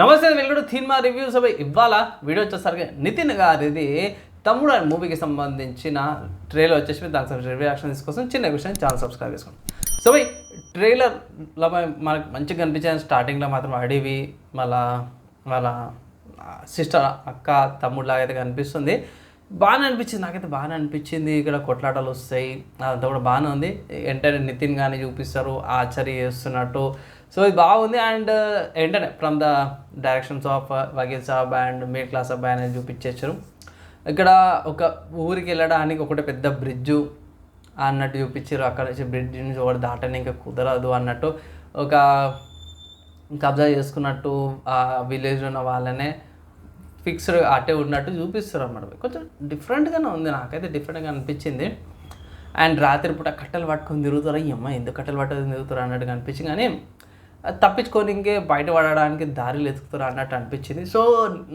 నమస్తే వెల్లుడు cinema reviews అవి. ఇవాళ వీడియో వచ్చేసరికి నితిన్ గారిది తమ్ముడు అనే మూవీకి సంబంధించిన ట్రైలర్ వచ్చేసి దానికి రియాక్షన్ తీసుకోసం చిన్న విషయం ఛానల్ సబ్స్క్రైబ్ చేసుకోండి. సో ఈ ట్రైలర్లో మనకు మంచిగా కనిపించాను స్టార్టింగ్లో మాత్రం అడివి మళ్ళా వాళ్ళ సిస్టర్ అక్క తమ్ముడు లాగా అయితే కనిపిస్తుంది. బాగానే అనిపించింది. నాకైతే బాగానే అనిపించింది. ఇక్కడ కొట్లాటలు వస్తాయి. అదంతా కూడా బాగానే ఉంది. వెంటనే నితిన్ కానీ చూపిస్తారు. ఆచరి చేస్తున్నట్టు. సో ఇది బాగుంది. అండ్ వెంటనే from the directions of Vakeel Saab and middle class అబ్బాయి అనేది చూపించేసారు ఇక్కడ ఒక ఊరికి వెళ్ళడానికి ఒకటి పెద్ద బ్రిడ్జు అన్నట్టు చూపించారు. అక్కడ నుంచి బ్రిడ్జ్ నుంచి ఒకటి దాటని ఇంకా కుదరదు అన్నట్టు. ఒక కబ్జా చేసుకున్నట్టు ఆ విలేజ్లో ఉన్న వాళ్ళనే ఫిక్స్డ్ అటే ఉన్నట్టు చూపిస్తారు అన్నమాట కొంచెం డిఫరెంట్గానే ఉంది నాకైతే డిఫరెంట్గా అనిపించింది. అండ్ రాత్రిపూట కట్టెలు పట్టుకొని తిరుగుతారు? ఈ అమ్మ ఎందుకు కట్టెలు పట్టుకొని తిరుగుతారు అన్నట్టుగా అనిపించింది. కానీ అది తప్పించుకొని ఇంకే బయట పడడానికి దారిలు ఎతుకుతారు అన్నట్టు అనిపించింది. సో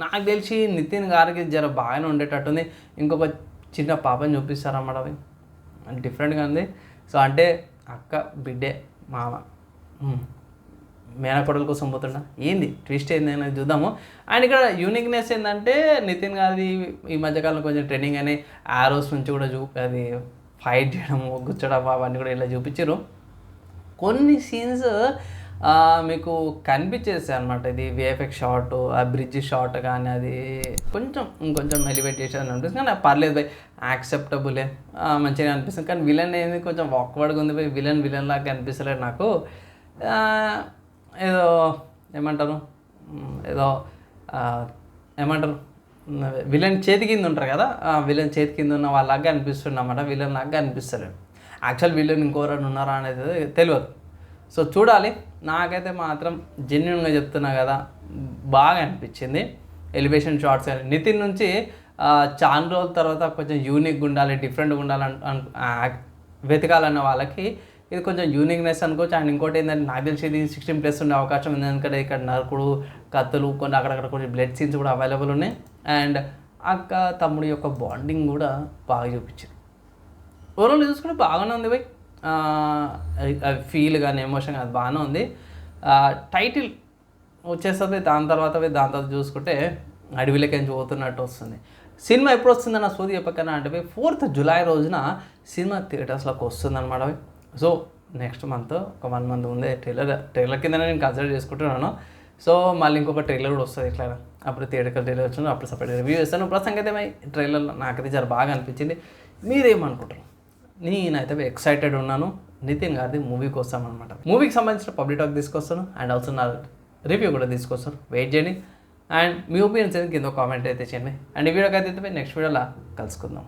నాకు తెలిసి నితిన్ గారికి జర బాగానే ఉండేటట్టుంది. ఇంకొక చిన్న పాపని చూపిస్తారన్నమాట అవి డిఫరెంట్గా ఉంది. సో అంటే అక్క బిడ్డే మామ. మేనకోడల కోసం పోతున్నా ఏంది? ట్విస్ట్ ఏంది అనేది చూద్దాము. అండ్ ఇక్కడ యూనిక్నెస్ ఏంటంటే నితిన్ గారి ఈ మధ్యకాలంలో కొంచెం ట్రెండింగ్ అని ఆరోస్ నుంచి కూడా చూ అది ఫైట్ చేయడం గుచ్చడం అవన్నీ కూడా ఇలా చూపించారు కొన్ని సీన్స్ మీకు కనిపించేస్తాయి అనమాట ఇది విఎఫ్ఎక్స్ షాట్ ఆ బ్రిడ్జ్ షాట్ కానీ అది కొంచెం ఇంకొంచెం ఎలివేట్ చేసేది అనిపిస్తుంది. కానీ పర్లేదు బై యాక్సెప్టబులే మంచిగా అనిపిస్తుంది. కానీ విలన్ ఏంది కొంచెం వాక్వర్డ్గా ఉంది బై విలన్ విలన్ లాగా కనిపిస్తలేదు నాకు. ఏదో ఏమంటారు? ఏదో ఏమంటారు? విలన్ చేతి కింద ఉంటారు కదా? విలన్ చేతి కింద ఉన్న వాళ్ళలాగా అనిపిస్తుంది అన్నమాట విలన్ లాగా అనిపిస్తలేదు. యాక్చువల్ విలన్ ఇంకోరని ఉన్నారా అనేది తెలియదు సో చూడాలి. నాకైతే మాత్రం జెన్యున్గా చెప్తున్నా కదా బాగా అనిపించింది. ఎలివేషన్ షార్ట్స్ కానీ నితిన్ నుంచి చాలా రోజుల తర్వాత కొంచెం యూనిక్గా ఉండాలి డిఫరెంట్గా ఉండాలి వెతకాలన్న వాళ్ళకి ఇది కొంచెం యూనిక్నెస్ అనుకోవచ్చు. అండ్ ఇంకోటి ఏంటంటే నాకు తెలిసి ఇది సిక్స్టీన్ ప్లస్ ఉండే అవకాశం ఉంది ఎందుకంటే ఇక్కడ నరకుడు కత్తులు కొన్ని అక్కడక్కడ కొన్ని బ్లడ్ సీన్స్ కూడా అవైలబుల్ ఉన్నాయి. అండ్ అక్క తమ్ముడి యొక్క బాండింగ్ కూడా బాగా చూపించింది. ఓవరాల్ చూసుకుంటే బాగానే ఉంది బై ఫీల్ కానీ ఎమోషన్ కానీ బాగానే ఉంది. టైటిల్ వచ్చేస్తుంది దాని తర్వాత దాని తర్వాత చూసుకుంటే అడవిలోకి పోతున్నట్టు వస్తుంది. సినిమా ఎప్పుడు వస్తుందన్న సోది చెప్పకన్నా అంటే ఫోర్త్ జూలై రోజున సినిమా థియేటర్స్లోకి వస్తుందన్నమాట సో నెక్స్ట్ మంత్ ఒక వన్ మంత్ ముందే ట్రైలర్ ట్రైలర్ కింద నేను కన్సిడర్ చేసుకుంటున్నాను. సో మళ్ళీ ఇంకొక ట్రైలర్ కూడా వస్తుంది ఇట్లా. అప్పుడు థియేటర్ ట్రైలర్ వచ్చింది అప్పుడు సపరేట్ రివ్యూ చేస్తాను. ప్రస్తుతం అయితే మై ట్రైలర్లో నాకైతే చాలా బాగా అనిపించింది. మీరేమనుకుంటారు నేనైతే ఎక్సైటెడ్ ఉన్నాను. నితిన్ గారిది మూవీకి కోసం అనమాట మూవీకి సంబంధించిన పబ్లిక్ టాక్ తీసుకొస్తాను. అండ్ ఆల్సో నా రివ్యూ కూడా తీసుకొస్తాను. వెయిట్ చేయండి. అండ్ మీ ఒపీనియన్స్ అయితే కింద కామెంట్ అయితే చేయండి. అండ్ ఈ వీడియోకి అయితే నెక్స్ట్ వీడియోలో కలుసుకుందాం.